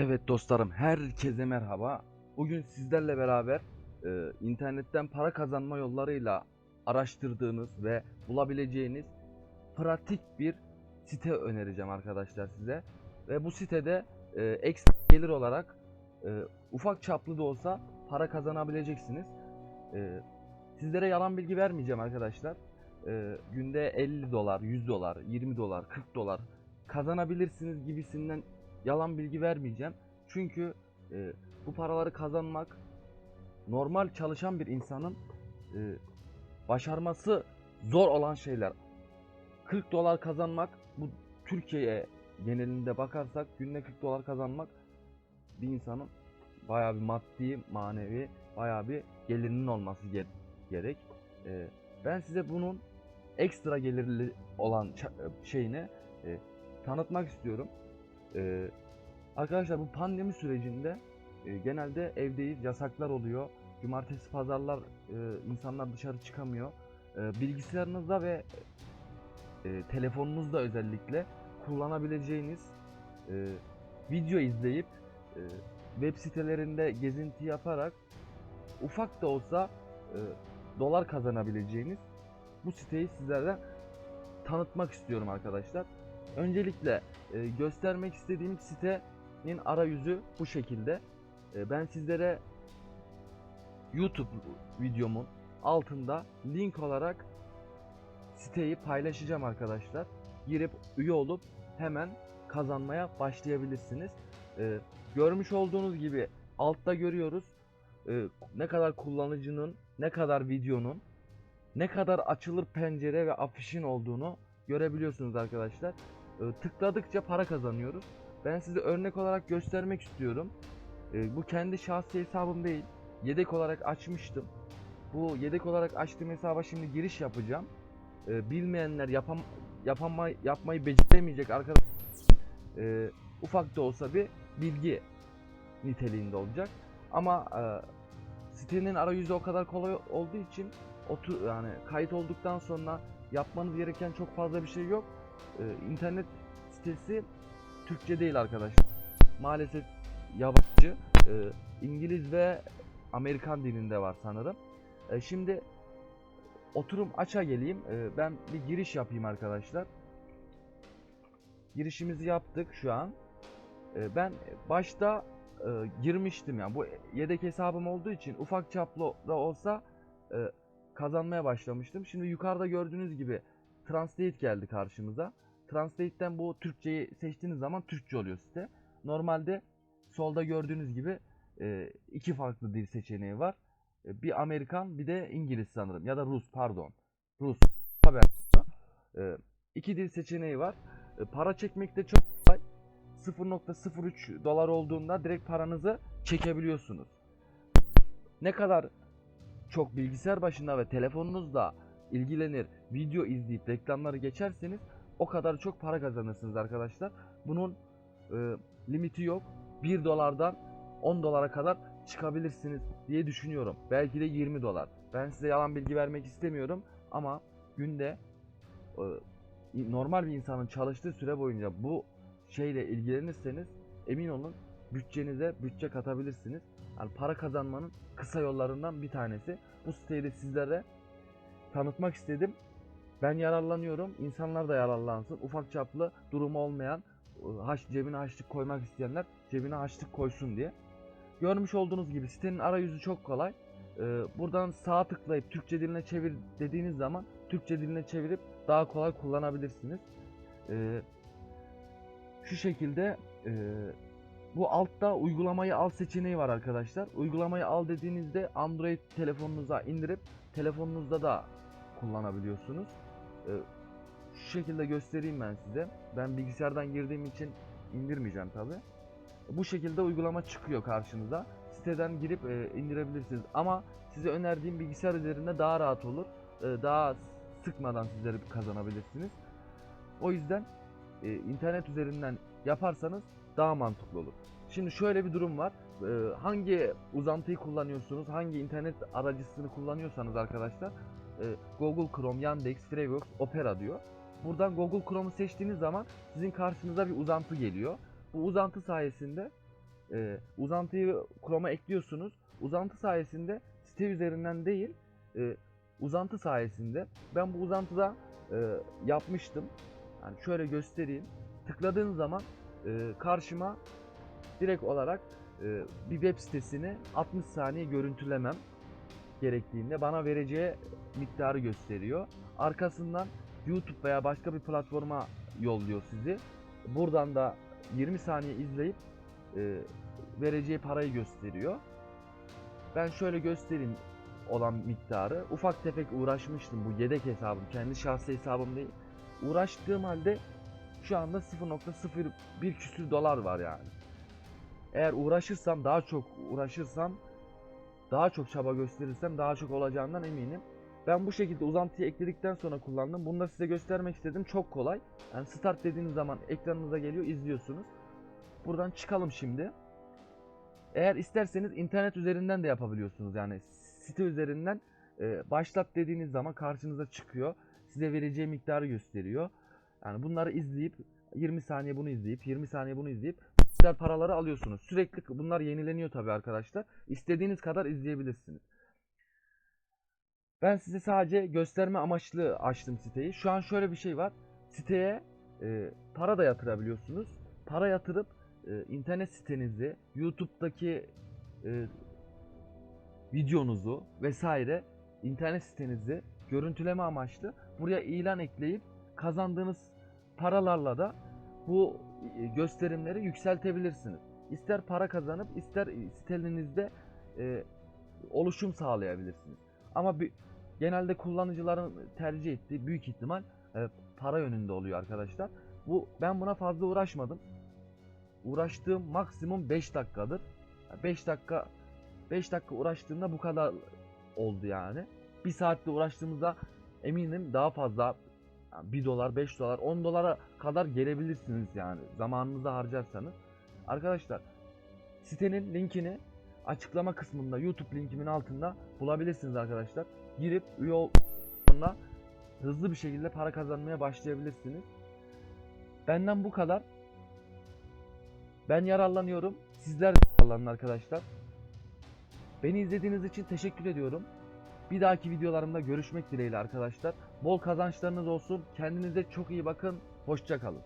Evet dostlarım, herkese merhaba. Bugün sizlerle beraber e, internetten para kazanma yollarıyla araştırdığınız ve bulabileceğiniz pratik bir site önereceğim arkadaşlar size. Ve bu sitede e, ekstra gelir olarak e, ufak çaplı da olsa para kazanabileceksiniz. E, sizlere yalan bilgi vermeyeceğim arkadaşlar. E, günde 50 dolar, 100 dolar, 20 dolar, 40 dolar kazanabilirsiniz gibisinden yalan bilgi vermeyeceğim. Çünkü e, bu paraları kazanmak normal çalışan bir insanın e, başarması zor olan şeyler. 40 dolar kazanmak bu Türkiye genelinde bakarsak günde 40 dolar kazanmak bir insanın bayağı bir maddi, manevi, bayağı bir gelirinin olması ge- gerek. E, ben size bunun ekstra gelirli olan ça- şeyini e, tanıtmak istiyorum. E, Arkadaşlar bu pandemi sürecinde e, genelde evdeyiz, yasaklar oluyor. Cumartesi, pazarlar e, insanlar dışarı çıkamıyor. E, bilgisayarınızda ve e, telefonunuzda özellikle kullanabileceğiniz e, video izleyip e, web sitelerinde gezinti yaparak ufak da olsa e, dolar kazanabileceğiniz bu siteyi sizlerden tanıtmak istiyorum arkadaşlar. Öncelikle e, göstermek istediğim sitenin arayüzü bu şekilde. E, ben sizlere YouTube videomun altında link olarak siteyi paylaşacağım arkadaşlar. Girip üye olup hemen kazanmaya başlayabilirsiniz. E, görmüş olduğunuz gibi altta görüyoruz e, ne kadar kullanıcının, ne kadar videonun, ne kadar açılır pencere ve afişin olduğunu görebiliyorsunuz arkadaşlar. E, tıkladıkça para kazanıyoruz. Ben size örnek olarak göstermek istiyorum. E, bu kendi şahsi hesabım değil. Yedek olarak açmıştım. Bu yedek olarak açtığım hesaba şimdi giriş yapacağım. E, bilmeyenler yapam yapama yapmayı beceremeyecek arkadaşlar ufak da olsa bir bilgi niteliğinde olacak. Ama e, sitenin arayüzü o kadar kolay olduğu için otur yani kayıt olduktan sonra yapmanız gereken çok fazla bir şey yok. E, internet sitesi Türkçe değil arkadaşlar. Maalesef yabancı. E, İngiliz ve Amerikan dilinde var sanırım. E, şimdi oturum aça geleyim. E, ben bir giriş yapayım arkadaşlar. Girişimizi yaptık şu an. E, ben başta e, girmiştim yani bu yedek hesabım olduğu için ufak çaplı da olsa e, kazanmaya başlamıştım. Şimdi yukarıda gördüğünüz gibi Translate geldi karşımıza. Translate'ten bu Türkçeyi seçtiğiniz zaman Türkçe oluyor site. Normalde solda gördüğünüz gibi e, iki farklı dil seçeneği var. E, Bir Amerikan bir de İngiliz sanırım ya da Rus pardon. Rus haber. E, iki dil seçeneği var. Para çekmekte çok kolay. 0.03 dolar olduğunda direkt paranızı çekebiliyorsunuz. Ne kadar çok bilgisayar başında ve telefonunuzla ilgilenir, video izleyip reklamları geçerseniz o kadar çok para kazanırsınız arkadaşlar. Bunun e, limiti yok. 1 dolardan 10 dolara kadar çıkabilirsiniz diye düşünüyorum. Belki de 20 dolar. Ben size yalan bilgi vermek istemiyorum ama günde e, normal bir insanın çalıştığı süre boyunca bu şeyle ilgilenirseniz emin olun bütçenize bütçe katabilirsiniz. Yani para kazanmanın kısa yollarından bir tanesi. Bu siteyi de sizlere tanıtmak istedim. Ben yararlanıyorum. İnsanlar da yararlansın. Ufak çaplı durumu olmayan haş, cebine haçlık koymak isteyenler cebine haçlık koysun diye. Görmüş olduğunuz gibi sitenin arayüzü çok kolay. Ee, buradan sağ tıklayıp Türkçe diline çevir dediğiniz zaman Türkçe diline çevirip daha kolay kullanabilirsiniz. Ee, şu şekilde e, bu altta uygulamayı al seçeneği var arkadaşlar. Uygulamayı al dediğinizde Android telefonunuza indirip telefonunuzda da kullanabiliyorsunuz. Ee, şu şekilde göstereyim ben size. Ben bilgisayardan girdiğim için indirmeyeceğim tabi. Bu şekilde uygulama çıkıyor karşınıza. Siteden girip e, indirebilirsiniz. Ama size önerdiğim bilgisayar üzerinde daha rahat olur. E, daha sıkmadan sizleri kazanabilirsiniz. O yüzden e, internet üzerinden yaparsanız daha mantıklı olur. Şimdi şöyle bir durum var. E, hangi uzantıyı kullanıyorsunuz, hangi internet aracısını kullanıyorsanız arkadaşlar e, Google Chrome, Yandex, Firefox, Opera diyor. Buradan Google Chrome'u seçtiğiniz zaman sizin karşınıza bir uzantı geliyor. Bu uzantı sayesinde e, uzantıyı Chrome'a ekliyorsunuz. Uzantı sayesinde site üzerinden değil e, uzantı sayesinde ben bu uzantıda e, yapmıştım. Yani şöyle göstereyim. Tıkladığın zaman e, karşıma direkt olarak e, bir web sitesini 60 saniye görüntülemem gerektiğinde bana vereceği miktarı gösteriyor. Arkasından YouTube veya başka bir platforma yolluyor sizi. Buradan da 20 saniye izleyip e, vereceği parayı gösteriyor. Ben şöyle göstereyim olan miktarı. Ufak tefek uğraşmıştım bu yedek hesabım. Kendi şahsi hesabım değil. Uğraştığım halde şu anda 0.01 küsür dolar var yani. Eğer uğraşırsam daha çok uğraşırsam daha çok çaba gösterirsem daha çok olacağından eminim. Ben bu şekilde uzantıyı ekledikten sonra kullandım. Bunu da size göstermek istedim. Çok kolay. Yani start dediğiniz zaman ekranınıza geliyor, izliyorsunuz. Buradan çıkalım şimdi. Eğer isterseniz internet üzerinden de yapabiliyorsunuz. Yani site üzerinden e, başlat dediğiniz zaman karşınıza çıkıyor. Size vereceği miktarı gösteriyor. Yani bunları izleyip 20 saniye bunu izleyip 20 saniye bunu izleyip miktar paraları alıyorsunuz. Sürekli bunlar yenileniyor tabii arkadaşlar. İstediğiniz kadar izleyebilirsiniz. Ben size sadece gösterme amaçlı açtım siteyi. Şu an şöyle bir şey var. Siteye e, para da yatırabiliyorsunuz. Para yatırıp e, internet sitenizi, YouTube'daki e, videonuzu vesaire internet sitenizi görüntüleme amaçlı buraya ilan ekleyip kazandığınız paralarla da bu e, gösterimleri yükseltebilirsiniz. İster para kazanıp ister sitenizde e, oluşum sağlayabilirsiniz. Ama bir, genelde kullanıcıların tercih ettiği büyük ihtimal e, para yönünde oluyor arkadaşlar. Bu ben buna fazla uğraşmadım. Uğraştığım maksimum 5 dakikadır. 5 dakika 5 dakika uğraştığımda bu kadar oldu yani. Bir saatte uğraştığımızda eminim daha fazla 1 dolar, 5 dolar, 10 dolara kadar gelebilirsiniz yani zamanınızı harcarsanız. Arkadaşlar sitenin linkini açıklama kısmında YouTube linkimin altında bulabilirsiniz arkadaşlar. Girip üye ol sonra hızlı bir şekilde para kazanmaya başlayabilirsiniz. Benden bu kadar. Ben yararlanıyorum. Sizler de yararlanın arkadaşlar. Beni izlediğiniz için teşekkür ediyorum. Bir dahaki videolarımda görüşmek dileğiyle arkadaşlar. Bol kazançlarınız olsun. Kendinize çok iyi bakın. Hoşça kalın.